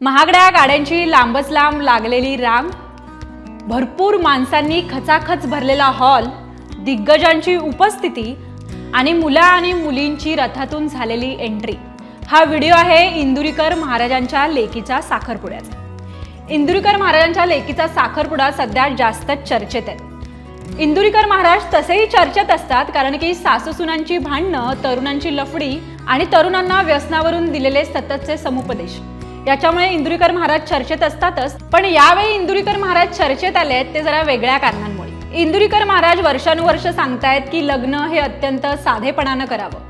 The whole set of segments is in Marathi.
महागड्या गाड्यांची लांबच लांब लागलेली रांग भरपूर माणसांनी खचाखच भरलेला हॉल दिग्गजांची उपस्थिती आणि मुला आणि मुलींची रथातून झालेली एंट्री. हा व्हिडिओ आहे इंदुरीकर महाराजांच्या लेकीचा साखरपुड्याचा इंदुरीकर महाराजांच्या लेकीचा साखरपुडा सध्या जास्त चर्चेत आहे. इंदुरीकर महाराज तसेही चर्चेत असतात कारण की सासूसुनांची भांडणं तरुणांची लफडी आणि तरुणांना व्यसनावरून दिलेले सततचे समुपदेश. याच्यामुळे इंदुरीकर महाराज चर्चेत असतातच पण यावेळी इंदुरीकर महाराज चर्चेत आले आहेत ते जरा वेगळ्या कारणांमुळे. इंदुरीकर महाराज वर्षानुवर्ष सांगतायत की लग्न हे अत्यंत साधेपणानं करावं.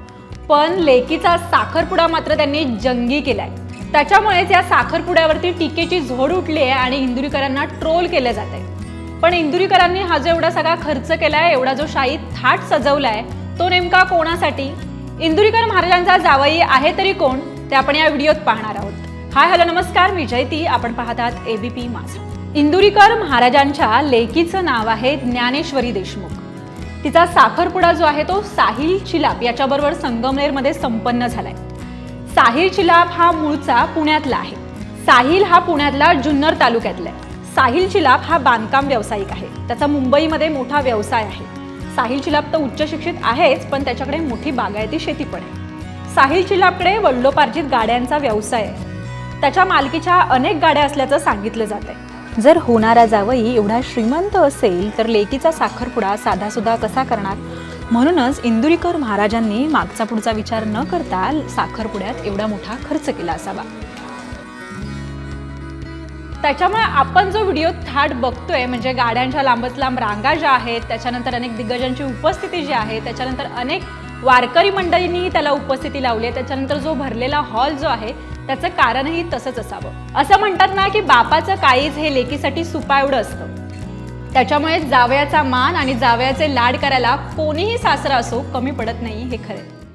पण लेकीचा साखरपुडा मात्र त्यांनी जंगी केलाय. त्याच्यामुळेच या साखरपुड्यावरती टीकेची झोड उठली आहे आणि इंदुरीकरांना ट्रोल केलं जात आहे पण इंदुरीकरांनी हा जो एवढा सगळा खर्च केलाय एवढा जो शाही थाट सजवलाय तो नेमका कोणासाठी? इंदुरीकर महाराजांचा जावई आहे तरी कोण? ते आपण या व्हिडिओत पाहणार आहोत. हाय हॅलो नमस्कार. मी जयती. आपण पाहतात एबीपी माझा. इंदुरीकर महाराजांच्या लेकीचं नाव आहे ज्ञानेश्वरी देशमुख. तिचा साखरपुडा जो आहे तो साहिल चिलाप याच्याबरोबर संगमनेरमध्ये संपन्न झालाय. साहिल चिलाप हा मूळचा पुण्यातला आहे. साहिल हा पुण्यातला जुन्नर तालुक्यातला आहे. साहिल चिलाप हा बांधकाम व्यावसायिक आहे. त्याचा मुंबईमध्ये मोठा व्यवसाय आहे. साहिल चिलाप तर उच्च शिक्षित आहेच पण त्याच्याकडे मोठी बागायती शेती पण आहे. साहिल चिलापकडे वडिलोपार्जित गाड्यांचा व्यवसाय आहे. त्याच्या मालकीच्या अनेक गाड्या असल्याचं सांगितलं जात आहे जर होणारा जावई एवढा श्रीमंत असेल तर लेकीचा साखरपुडा साधासुद्धा कसा करणार? म्हणूनच इंदुरीकर महाराजांनी मागचा पुढचा विचार न करता साखरपुड्यात एवढा मोठा खर्च केला असावा. त्याच्यामुळे आपण जो व्हिडिओ थाट बघतोय म्हणजे गाड्यांच्या लांबत लांब रांगा ज्या आहेत त्याच्यानंतर अनेक दिग्गजांची उपस्थिती जी आहे त्याच्यानंतर अनेक वारकरी मंडळींनी त्याला उपस्थिती लावली आहे त्याच्यानंतर जो भरलेला हॉल जो आहे त्याचं कारणही तसंच असावं. असं म्हणतात ना की बापाचं काळीज हे लेकीसाठी सुपा एवढं असतं. त्याच्यामुळे जावयाचा मान आणि जावयाचे लाड करायला कोणीही सासरा असो कमी पडत नाही हे खरे